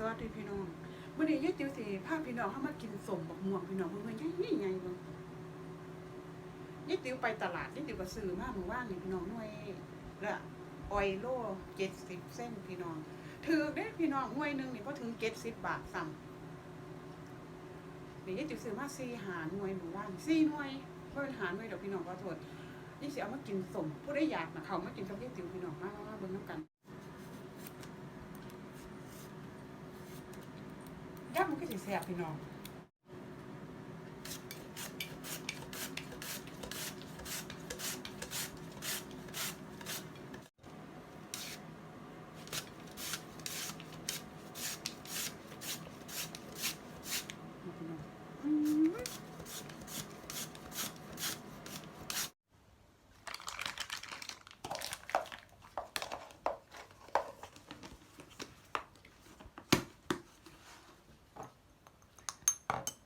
สวัสดีพี่น้องมื่อนี้ยายติ๋วสิพาพี่น้องเข้ามากินสมบักม่วงพี่น้องเพิ่นว่าใหญ่ใหญ่เบิ่งยายติ๋วไปตลาดยายติ๋วก็ซื้อมาเมื่อวานนี่พี่น้องหน่วยละออยโล70เส้นพี่น้องถือเด้พี่น้องหน่วยหนึ่งนี่บ่ถึง70บบาทซ้ำนี่ยายติ๋วซื้อมา4หาหน่วยเมื่อวาน4หน่วยบ่เป็นหาหน่วยดอกพี่น้องขอโทษนี่สิเอามากินสมผู้ใดอยากนะเขามากินกับยายติ๋วพี่น้องมามามาเบิ่งนํกัน ย่ำมันก็สิแซ่บพี่น้อง อืม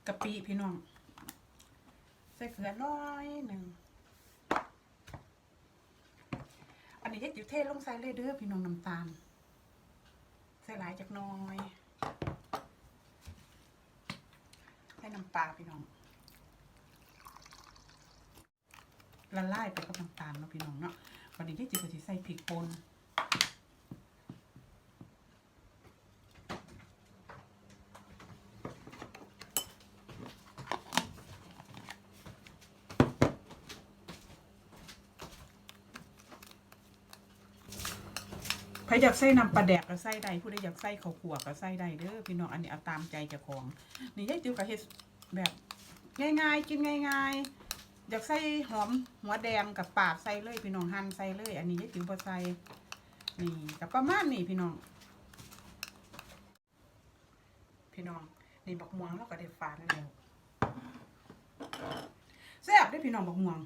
กะปิพี่น้อง ใส่เกลือน้อยหนึ่ง อันนี้เฮ็ดอยู่เทลงใส่เลยเด้อพี่น้องน้ำตาล ใส่หลายจากน้อย ใส่น้ำปลาพี่น้องละลายไปกับน้ำตาลเนาะพี่น้องเนาะวันนี้ที่จิ๋วก็สิใส่พริกป่น รอยากใส่น้ำปลาแดกก็ใส่ได้ผู้ใดอยากใส่ข้าวขัวก็ใส่ได้เด้อพี่น้องอันนี้เอาตามใจเจ้าของนี่ยายติ๋วก็เฮ็ดแบบง่ายๆกินง่ายๆอยากใส่หอมหัวแดงกับปาดใส่เลยพี่น้องหั่นใส่เลย อันนี้ยายติ๋วบ่ใส่นี่กับประมาณนี้พี่น้อง พี่น้องนี่บักม่วงเราก็ได้ฝานแล้วแซ่บได้พี่น้องบักม่วง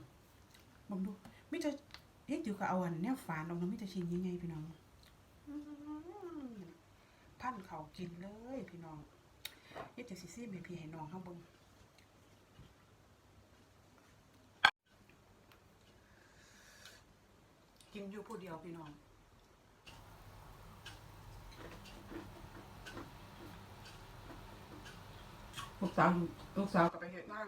บังดูมิจะยายติ๋วก็เอาอันเนี้ยฝานออกมามิจะชิ้นยังไงพี่น้อง อื้อพันเขากินเลยพี่น้องยายจะสิซีมให้พี่ให้น้องเฮาเบิ่งกินอยู่ผู้เดียวพี่น้องลูกสาวลูกสาวก็ไปเฮ็ดงาน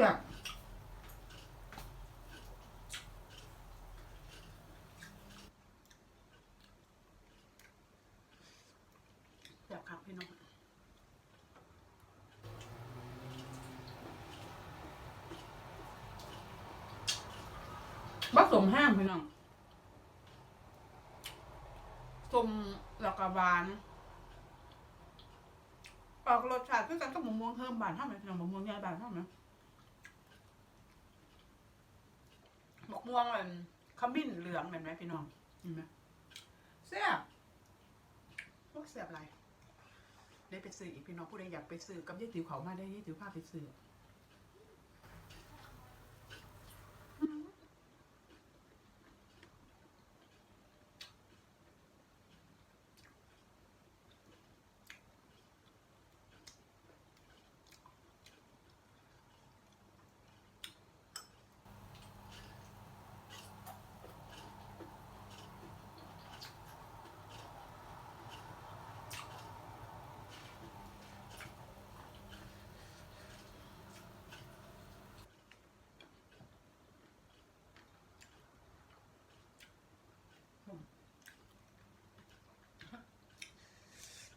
อืมแซ่บอยากขับพี่น้องบักสมห้ามพี่น้องสมแล้วก็หวานออกรสชาติคือกันกับหมูม่วงเพิ่มบานเท่าไหร่พี่น้องหมูม่วงใหญ่บานเท่าไหร่ หมกม่วงมันขมิ้นเหลืองเห็นไหมพี่น้องเห็นไหมแซ่บพวกเสียบอะไรได้ไปซื้ออีกพี่น้องผู้ใดอยากไปซื้อกับยี่ติ๋วเขามาได้ยี่ติ๋วพาไปซื้อ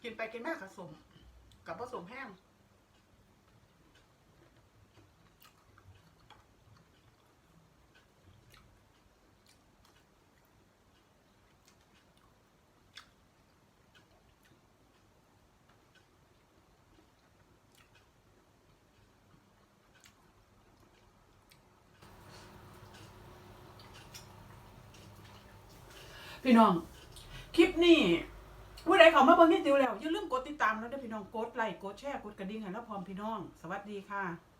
กินไปกินมากกับสมกับผสมแห้งพี่น้อง คลิปนี้ ผู้ใดเขามาเบิ่งนี่ติวแล้วอย่าลืมกดติดตามแล้วเด้อพี่น้องกดไลค์กดแชร์กดกระดิ่งให้เราพร้อมพี่น้อง สวัสดีค่ะ